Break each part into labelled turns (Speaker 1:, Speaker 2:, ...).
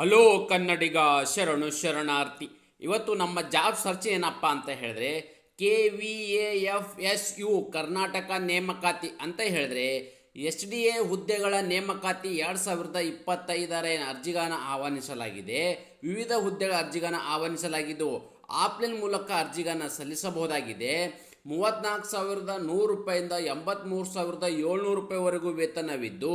Speaker 1: Hello ಕನ್ನಡಿಗ ಶರಣು ಶರಣಾರ್ಥಿ. ಇವತ್ತು ನಮ್ಮ ಜಾಬ್ ಸರ್ಚ್ ಏನಪ್ಪ ಅಂತ ಹೇಳಿದ್ರೆ K V A F S U Karnataka ನೇಮಕಾತಿ ಅಂತ ಹೇಳಿದ್ರೆ, ಎಸ್ ಡಿ ಎ ಹುದ್ದೆಗಳ ನೇಮಕಾತಿ ಎರಡು ಸಾವಿರದ ಇಪ್ಪತ್ತೈದರ ಅರ್ಜಿಗಾನ ಆಹ್ವಾನಿಸಲಾಗಿದೆ. ವಿವಿಧ ಹುದ್ದೆಗಳ ಅರ್ಜಿಗಾನ ಆಹ್ವಾನಿಸಲಾಗಿದ್ದು ಆಫ್ಲೈನ್ ಮೂಲಕ ಅರ್ಜಿಗಾನ ಸಲ್ಲಿಸಬಹುದಾಗಿದೆ. ಮೂವತ್ನಾಲ್ಕು ಸಾವಿರದ ನೂರು ರೂಪಾಯಿಂದ ಎಂಬತ್ತ್ಮೂರು ಸಾವಿರದ ಏಳ್ನೂರು ರೂಪಾಯಿವರೆಗೂ ವೇತನವಿದ್ದು,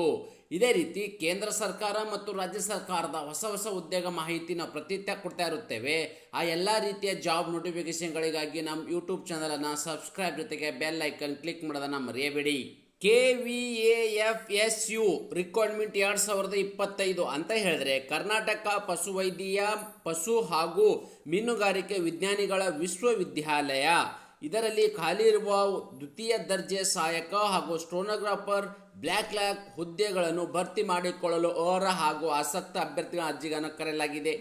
Speaker 1: ಇದೇ ರೀತಿ ಕೇಂದ್ರ ಸರ್ಕಾರ ಮತ್ತು ರಾಜ್ಯ ಸರ್ಕಾರದ ಹೊಸ ಹೊಸ ಉದ್ಯೋಗ ಮಾಹಿತಿನ ಪ್ರತಿನಿತ್ಯ ಕೊಡ್ತಾ ಇರುತ್ತೇವೆ. ಆ ಎಲ್ಲ ರೀತಿಯ ಜಾಬ್ ನೋಟಿಫಿಕೇಶನ್ಗಳಿಗಾಗಿ ನಮ್ಮ ಯೂಟ್ಯೂಬ್ ಚಾನಲನ್ನು ಸಬ್ಸ್ಕ್ರೈಬ್ ಜೊತೆಗೆ ಬೆಲ್ ಐಕನ್ ಕ್ಲಿಕ್ ಮಾಡೋದನ್ನು ಮರೆಯಬೇಡಿ. K V A F S U requirement ಎರಡು ಸಾವಿರದ ಇಪ್ಪತ್ತೈದು ಅಂತ ಹೇಳಿದ್ರೆ, ಕರ್ನಾಟಕ ಪಶುವೈದ್ಯ, ಪಶು ಹಾಗೂ ಮೀನುಗಾರಿಕೆ ವಿಜ್ಞಾನಿಗಳ ವಿಶ್ವವಿದ್ಯಾಲಯ. ಇದರಲ್ಲಿ ಖಾಲಿ ಇರುವ ದ್ವಿತೀಯ ದರ್ಜೆ ಸಹಾಯಕ ಹಾಗೂ ಸ್ಟೋನೋಗ್ರಾಫರ್ ಬ್ಲ್ಯಾಕ್ ಲ್ಯಾಕ್ ಹುದ್ದೆಗಳನ್ನು ಭರ್ತಿ ಮಾಡಿಕೊಳ್ಳಲು ಅರ್ಹ ಹಾಗೂ ಆಸಕ್ತ ಅಭ್ಯರ್ಥಿಗಳ ಅರ್ಜಿಗಳನ್ನು ಕರೆಯಲಾಗಿದೆ.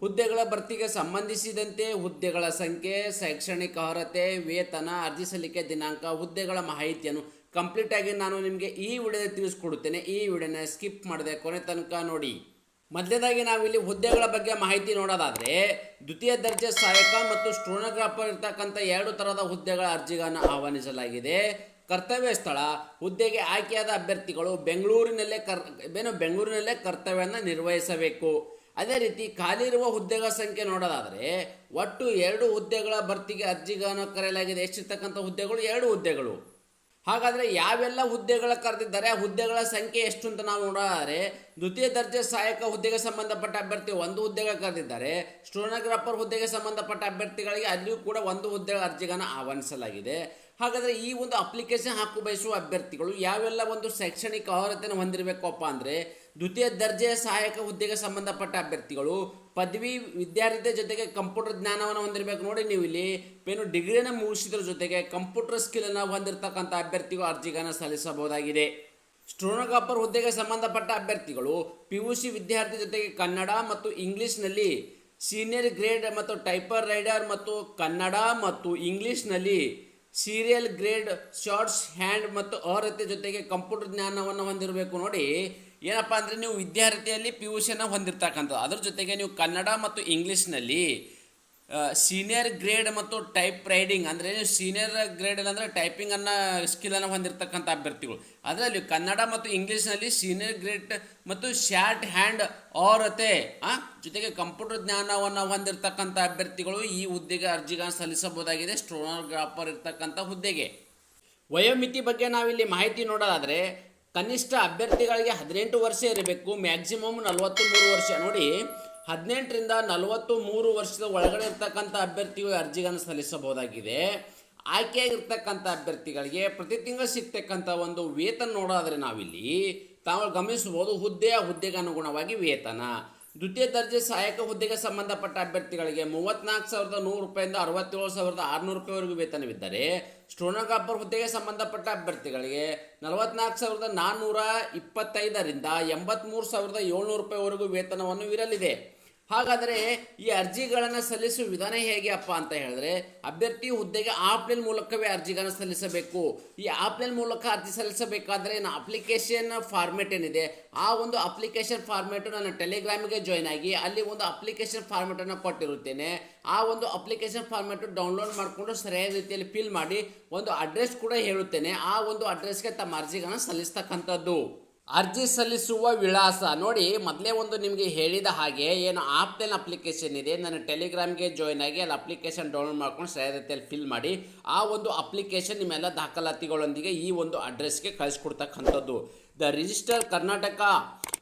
Speaker 1: ಹುದ್ದೆಗಳ ಭರ್ತಿಗೆ ಸಂಬಂಧಿಸಿದಂತೆ ಹುದ್ದೆಗಳ ಸಂಖ್ಯೆ, ಶೈಕ್ಷಣಿಕ ಅರ್ಹತೆ, ವೇತನ, ಅರ್ಜಿ ಸಲ್ಲಿಕೆ ದಿನಾಂಕ, ಹುದ್ದೆಗಳ ಮಾಹಿತಿಯನ್ನು ಕಂಪ್ಲೀಟ್ ಆಗಿ ನಾನು ನಿಮಗೆ ಈ ವಿಡಿಯೋದಲ್ಲಿ ತಿಳಿಸ್ಕೊಡುತ್ತೇನೆ. ಈ ವಿಡಿಯೋನ ಸ್ಕಿಪ್ ಮಾಡದೆ ಕೊನೆ ತನಕ ನೋಡಿ. ಮೊದಲನೇದಾಗಿ ನಾವಿಲ್ಲಿ ಹುದ್ದೆಗಳ ಬಗ್ಗೆ ಮಾಹಿತಿ ನೋಡೋದಾದರೆ, ದ್ವಿತೀಯ ದರ್ಜೆ ಸಹಾಯಕ ಮತ್ತು ಸ್ಟೋನೋಗ್ರಾಫರ್ ಇರ್ತಕ್ಕಂಥ ಎರಡು ಥರದ ಹುದ್ದೆಗಳ ಅರ್ಜಿಗಳನ್ನು ಆಹ್ವಾನಿಸಲಾಗಿದೆ. ಕರ್ತವ್ಯ ಸ್ಥಳ, ಹುದ್ದೆಗೆ ಆಯ್ಕೆಯಾದ ಅಭ್ಯರ್ಥಿಗಳು ಬೆಂಗಳೂರಿನಲ್ಲೇ ಕರ್, ಏನು ಬೆಂಗಳೂರಿನಲ್ಲೇ ಕರ್ತವ್ಯವನ್ನು ನಿರ್ವಹಿಸಬೇಕು. ಅದೇ ರೀತಿ ಖಾಲಿ ಇರುವ ಹುದ್ದೆಗಳ ಸಂಖ್ಯೆ ನೋಡೋದಾದರೆ, ಒಟ್ಟು ಎರಡು ಹುದ್ದೆಗಳ ಭರ್ತಿಗೆ ಅರ್ಜಿಗಳನ್ನು ಕರೆಯಲಾಗಿದೆ. ಎಷ್ಟಿರ್ತಕ್ಕಂಥ ಹುದ್ದೆಗಳು? ಎರಡು ಹುದ್ದೆಗಳು. ಹಾಗಾದರೆ ಯಾವೆಲ್ಲ ಹುದ್ದೆಗಳ ಕರೆದಿದ್ದಾರೆ ಆ ಹುದ್ದೆಗಳ ಸಂಖ್ಯೆ ಎಷ್ಟು ಅಂತ ನಾವು ನೋಡೋದಾದರೆ ದ್ವಿತೀಯ ದರ್ಜೆ ಸಹಾಯಕ ಹುದ್ದೆಗೆ ಸಂಬಂಧಪಟ್ಟ ಅಭ್ಯರ್ಥಿ ಒಂದು ಹುದ್ದೆಗೆ ಕರೆದಿದ್ದಾರೆ, ಸ್ಟೋನೋಗ್ರಾಫರ್ ಹುದ್ದೆಗೆ ಸಂಬಂಧಪಟ್ಟ ಅಭ್ಯರ್ಥಿಗಳಿಗೆ ಅಲ್ಲಿಯೂ ಕೂಡ ಒಂದು ಹುದ್ದೆಗಳ ಅರ್ಜಿಗಳನ್ನು ಆಹ್ವಾನಿಸಲಾಗಿದೆ. ಹಾಗಾದರೆ ಈ ಒಂದು ಅಪ್ಲಿಕೇಶನ್ ಹಾಕು ಬಯಸುವ ಅಭ್ಯರ್ಥಿಗಳು ಯಾವೆಲ್ಲ ಒಂದು ಶೈಕ್ಷಣಿಕ ಅರ್ಹತೆಯನ್ನು ಹೊಂದಿರಬೇಕಪ್ಪ ಅಂದರೆ ದ್ವಿತೀಯ ದರ್ಜೆಯ ಸಹಾಯಕ ಹುದ್ದೆಗೆ ಸಂಬಂಧಪಟ್ಟ ಅಭ್ಯರ್ಥಿಗಳು, ಪದವಿ ವಿದ್ಯಾರ್ಥಿ ಜೊತೆಗೆ ಕಂಪ್ಯೂಟರ್ ಜ್ಞಾನವನ್ನು ಹೊಂದಿರಬೇಕು. ನೋಡಿ ನೀವು ಇಲ್ಲಿ ಏನು ಡಿಗ್ರಿಯನ್ನು ಮುಗಿಸಿದ್ರ ಜೊತೆಗೆ ಕಂಪ್ಯೂಟರ್ ಸ್ಕಿಲನ್ನು ಹೊಂದಿರತಕ್ಕಂಥ ಅಭ್ಯರ್ಥಿಗಳು ಅರ್ಜಿಗಳನ್ನು ಸಲ್ಲಿಸಬಹುದಾಗಿದೆ. ಸ್ಟೋನೋಗ್ರಾಫರ್ ಹುದ್ದೆಗೆ ಸಂಬಂಧಪಟ್ಟ ಅಭ್ಯರ್ಥಿಗಳು ಪಿ ಯು ಸಿ ವಿದ್ಯಾರ್ಥಿ ಜೊತೆಗೆ ಕನ್ನಡ ಮತ್ತು ಇಂಗ್ಲೀಷ್ನಲ್ಲಿ ಸೀನಿಯರ್ ಗ್ರೇಡ್ ಮತ್ತು ಟೈಪರ್ ರೈಡರ್ ಮತ್ತು ಕನ್ನಡ ಮತ್ತು ಇಂಗ್ಲೀಷ್ನಲ್ಲಿ ಸೀರಿಯಲ್ ಗ್ರೇಡ್, ಶಾರ್ಟ್ಸ್, ಹ್ಯಾಂಡ್ ಮತ್ತು ಅರ್ಹತೆ ಜೊತೆಗೆ ಕಂಪ್ಯೂಟರ್ ಜ್ಞಾನವನ್ನು ಹೊಂದಿರಬೇಕು ನೋಡಿ. ಏನಪ್ಪ ಅಂದರೆ ನೀವು ವಿದ್ಯಾರ್ಥಿಯಲ್ಲಿ ಪಿ ಯು ಸಿಯನ್ನು ಹೊಂದಿರತಕ್ಕಂಥದ್ದು. ಅದ್ರ ಜೊತೆಗೆ ನೀವು ಕನ್ನಡ ಮತ್ತು ಇಂಗ್ಲೀಷ್ನಲ್ಲಿ ಸೀನಿಯರ್ ಗ್ರೇಡ್ ಮತ್ತು ಟೈಪ್ ರೈಡಿಂಗ್ ಅಂದರೆ ಸೀನಿಯರ್ ಗ್ರೇಡ್ ಅಂದರೆ ಸ್ಕಿಲ್ ಸ್ಕಿಲನ್ನು ಹೊಂದಿರತಕ್ಕಂಥ ಅಭ್ಯರ್ಥಿಗಳು. ಅದರಲ್ಲಿ ಕನ್ನಡ ಮತ್ತು ಇಂಗ್ಲೀಷ್ನಲ್ಲಿ ಸೀನಿಯರ್ ಗ್ರೇಡ್ ಮತ್ತು ಶಾರ್ಟ್ ಹ್ಯಾಂಡ್ ಅವರತೆ ಜೊತೆಗೆ ಕಂಪ್ಯೂಟರ್ ಜ್ಞಾನವನ್ನು ಹೊಂದಿರತಕ್ಕಂಥ ಅಭ್ಯರ್ಥಿಗಳು ಈ ಹುದ್ದೆಗೆ ಅರ್ಜಿಗಳನ್ನು ಸಲ್ಲಿಸಬಹುದಾಗಿದೆ. ಸ್ಟ್ರೋನೋಗ್ರಾಫರ್ ಇರ್ತಕ್ಕಂಥ ಹುದ್ದೆಗೆ. ವಯೋಮಿತಿ ಬಗ್ಗೆ ನಾವಿಲ್ಲಿ ಮಾಹಿತಿ ನೋಡೋದಾದರೆ, ಕನಿಷ್ಠ ಅಭ್ಯರ್ಥಿಗಳಿಗೆ ಹದಿನೆಂಟು ವರ್ಷ ಇರಬೇಕು ಮ್ಯಾಕ್ಸಿಮಮ್ ನಲವತ್ತು ಮೂರು ವರ್ಷ. ನೋಡಿ ಹದಿನೆಂಟರಿಂದ ನಲವತ್ತು ಮೂರು ವರ್ಷದ ಒಳಗಡೆ ಇರ್ತಕ್ಕಂಥ ಅಭ್ಯರ್ಥಿಗಳು ಅರ್ಜಿಗಳನ್ನು ಸಲ್ಲಿಸಬಹುದಾಗಿದೆ. ಆಯ್ಕೆಯಾಗಿರ್ತಕ್ಕಂಥ ಅಭ್ಯರ್ಥಿಗಳಿಗೆ ಪ್ರತಿ ತಿಂಗಳು ಸಿಗ್ತಕ್ಕಂಥ ಒಂದು ವೇತನ ನೋಡೋದ್ರೆ ನಾವಿಲ್ಲಿ ತಾವು ಗಮನಿಸಬಹುದು ಹುದ್ದೆಯ ಹುದ್ದೆಗೆ ಅನುಗುಣವಾಗಿ ವೇತನ. ದ್ವಿತೀಯ ದರ್ಜೆ ಸಹಾಯಕ ಹುದ್ದೆಗೆ ಸಂಬಂಧಪಟ್ಟ ಅಭ್ಯರ್ಥಿಗಳಿಗೆ ಮೂವತ್ನಾಲ್ಕು ಸಾವಿರದ ನೂರು ರೂಪಾಯಿಂದ ಅರವತ್ತೇಳು ಸಾವಿರದ ಆರುನೂರು ರೂಪಾಯಿವರೆಗೂ ವೇತನವಿದ್ದರೆ, ಸ್ಟೋನಗಾಪರ್ ಹುದ್ದೆಗೆ ಸಂಬಂಧಪಟ್ಟ ಅಭ್ಯರ್ಥಿಗಳಿಗೆ ನಲವತ್ನಾಲ್ಕು ಸಾವಿರದ ನಾನ್ನೂರ ಇಪ್ಪತ್ತೈದರಿಂದ ಎಂಬತ್ತ್ಮೂರು ಸಾವಿರದ ಏಳ್ನೂರು ರೂಪಾಯಿವರೆಗೂ ವೇತನವನ್ನು ಇರಲಿದೆ. ಹಾಗಾದರೆ ಈ ಅರ್ಜಿಗಳನ್ನು ಸಲ್ಲಿಸುವ ವಿಧಾನ ಹೇಗೆ ಅಪ್ಪ ಅಂತ ಹೇಳಿದ್ರೆ, ಅಭ್ಯರ್ಥಿ ಹುದ್ದೆಗೆ ಆಪ್ಲೈನ್ ಮೂಲಕವೇ ಅರ್ಜಿಗಳನ್ನು ಸಲ್ಲಿಸಬೇಕು. ಈ ಆಪ್ಲೈನ್ ಮೂಲಕ ಅರ್ಜಿ ಸಲ್ಲಿಸಬೇಕಾದ್ರೆ ನನ್ನ ಅಪ್ಲಿಕೇಶನ್ ಫಾರ್ಮೆಟ್ ಏನಿದೆ, ಆ ಒಂದು ಅಪ್ಲಿಕೇಶನ್ ಫಾರ್ಮೇಟು ನಾನು ಟೆಲಿಗ್ರಾಮಿಗೆ ಜಾಯ್ನ್ ಆಗಿ ಅಲ್ಲಿ ಒಂದು ಅಪ್ಲಿಕೇಶನ್ ಫಾರ್ಮೆಟನ್ನು ಕೊಟ್ಟಿರುತ್ತೇನೆ. ಆ ಒಂದು ಅಪ್ಲಿಕೇಶನ್ ಫಾರ್ಮೆಟು ಡೌನ್ಲೋಡ್ ಮಾಡಿಕೊಂಡು ಸರಿಯಾದ ರೀತಿಯಲ್ಲಿ ಫಿಲ್ ಮಾಡಿ ಒಂದು ಅಡ್ರೆಸ್ ಕೂಡ ಹೇಳುತ್ತೇನೆ. ಆ ಒಂದು ಅಡ್ರೆಸ್ಗೆ ತಮ್ಮ ಅರ್ಜಿಗಳನ್ನು ಸಲ್ಲಿಸ್ತಕ್ಕಂಥದ್ದು. ಅರ್ಜಿ ಸಲ್ಲಿಸುವ ವಿಳಾಸ. ನೋಡಿ, ಮೊದಲೇ ಒಂದು ನಿಮಗೆ ಹೇಳಿದ ಹಾಗೆ ಏನು ಆಪ್ಲೈನ್ ಅಪ್ಲಿಕೇಶನ್ ಇದೆ. ನಾನು ಟೆಲಿಗ್ರಾಮ್ಗೆ ಜಾಯ್ನ್ ಆಗಿ ಅಲ್ಲಿ ಅಪ್ಲಿಕೇಶನ್ ಡೌನ್ಲೋಡ್ ಮಾಡ್ಕೊಂಡು ಸರಿಯಾದ ಫಿಲ್ ಮಾಡಿ, ಆ ಒಂದು ಅಪ್ಲಿಕೇಶನ್ ನಿಮ್ಮೆಲ್ಲ ದಾಖಲಾತಿಗಳೊಂದಿಗೆ ಈ ಒಂದು ಅಡ್ರೆಸ್ಗೆ ಕಳಿಸ್ಕೊಡ್ತಕ್ಕಂಥದ್ದು. The registrar Karnataka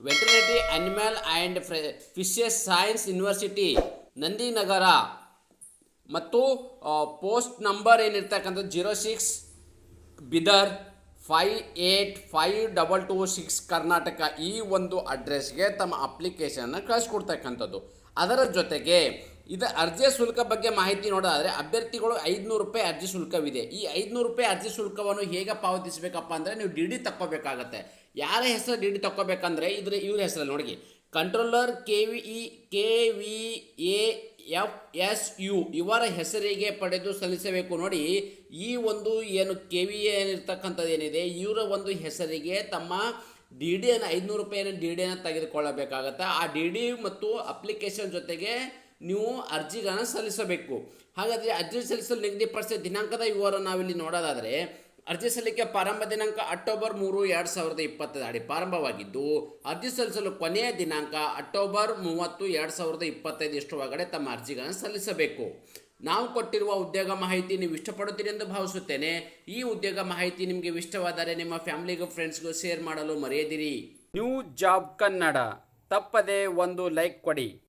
Speaker 1: veterinary animal and fishes science university Nandinagar ಮತ್ತು post number ಏನಿರ್ತಕ್ಕಂಥದ್ದು zero six Bidar five eight five double two six Karnataka ಈ ಒಂದು ಅಡ್ರೆಸ್ಗೆ ತಮ್ಮ ಅಪ್ಲಿಕೇಶನ್ನ ಕಳಿಸ್ಕೊಡ್ತಕ್ಕಂಥದ್ದು. ಅದರ ಜೊತೆಗೆ ಇದು ಅರ್ಜಿಯ ಶುಲ್ಕ ಬಗ್ಗೆ ಮಾಹಿತಿ ನೋಡೋದಾದರೆ ಅಭ್ಯರ್ಥಿಗಳು ಐದುನೂರು ರೂಪಾಯಿ ಅರ್ಜಿ ಶುಲ್ಕವಿದೆ. ಈ ಐದುನೂರು ರೂಪಾಯಿ ಅರ್ಜಿ ಶುಲ್ಕವನ್ನು ಹೇಗೆ ಪಾವತಿಸಬೇಕಪ್ಪ ಅಂದರೆ ನೀವು ಡಿ ಡಿ ತಕ್ಕೋಬೇಕಾಗತ್ತೆ. ಯಾರ ಹೆಸರು ಡಿ ಡಿ ತಕ್ಕೋಬೇಕಂದ್ರೆ ಇದ್ರ ಇವ್ರ ಹೆಸರಲ್ಲಿ ನೋಡಿ controller K V K V A F S U ಇವರ ಹೆಸರಿಗೆ ಪಡೆದು ಸಲ್ಲಿಸಬೇಕು ನೋಡಿ. ಈ ಒಂದು ಏನು ಕೆ ವಿ ಏನಿರ್ತಕ್ಕಂಥದ್ದು ಏನಿದೆ, ಇವರ ಒಂದು ಹೆಸರಿಗೆ ತಮ್ಮ ಡಿ ಡಿಯನ್ನು ಐದುನೂರು ರೂಪಾಯಿನ ಡಿ ಅನ್ನು ತೆಗೆದುಕೊಳ್ಳಬೇಕಾಗತ್ತೆ. ಆ ಡಿ ಡಿ ಮತ್ತು ಅಪ್ಲಿಕೇಶನ್ ಜೊತೆಗೆ ನೀವು ಅರ್ಜಿಗಳನ್ನು ಸಲ್ಲಿಸಬೇಕು. ಹಾಗಾದರೆ ಅರ್ಜಿ ಸಲ್ಲಿಸಲು ನಿಗದಿಪಡಿಸಿದ ದಿನಾಂಕದ ವಿವರ ನಾವಿಲ್ಲಿ ನೋಡೋದಾದರೆ ಅರ್ಜಿ ಸಲ್ಲಿಕೆ ಪ್ರಾರಂಭ ದಿನಾಂಕ ಅಕ್ಟೋಬರ್ ಮೂರು, ಎರಡು ಸಾವಿರದ ಇಪ್ಪತ್ತಡಿ ಪ್ರಾರಂಭವಾಗಿದ್ದು, ಅರ್ಜಿ ಸಲ್ಲಿಸಲು ಕೊನೆಯ ದಿನಾಂಕ ಅಕ್ಟೋಬರ್ ಮೂವತ್ತು, ಎರಡು ಸಾವಿರದ ಇಪ್ಪತ್ತೈದು ಇಷ್ಟು ಒಳಗಡೆ ತಮ್ಮ ಅರ್ಜಿಗಳನ್ನು ಸಲ್ಲಿಸಬೇಕು. ನಾವು ಕೊಟ್ಟಿರುವ ಉದ್ಯೋಗ ಮಾಹಿತಿ ನೀವು ಇಷ್ಟಪಡುತ್ತೀರಿ ಎಂದು ಭಾವಿಸುತ್ತೇನೆ. ಈ ಉದ್ಯೋಗ ಮಾಹಿತಿ ನಿಮಗೆ ಇಷ್ಟವಾದರೆ ನಿಮ್ಮ ಫ್ಯಾಮಿಲಿಗೂ, ಫ್ರೆಂಡ್ಸ್ಗೂ ಶೇರ್ ಮಾಡಲು ಮರೆಯದಿರಿ. New job Kannada. ತಪ್ಪದೆ ಒಂದು ಲೈಕ್ ಕೊಡಿ.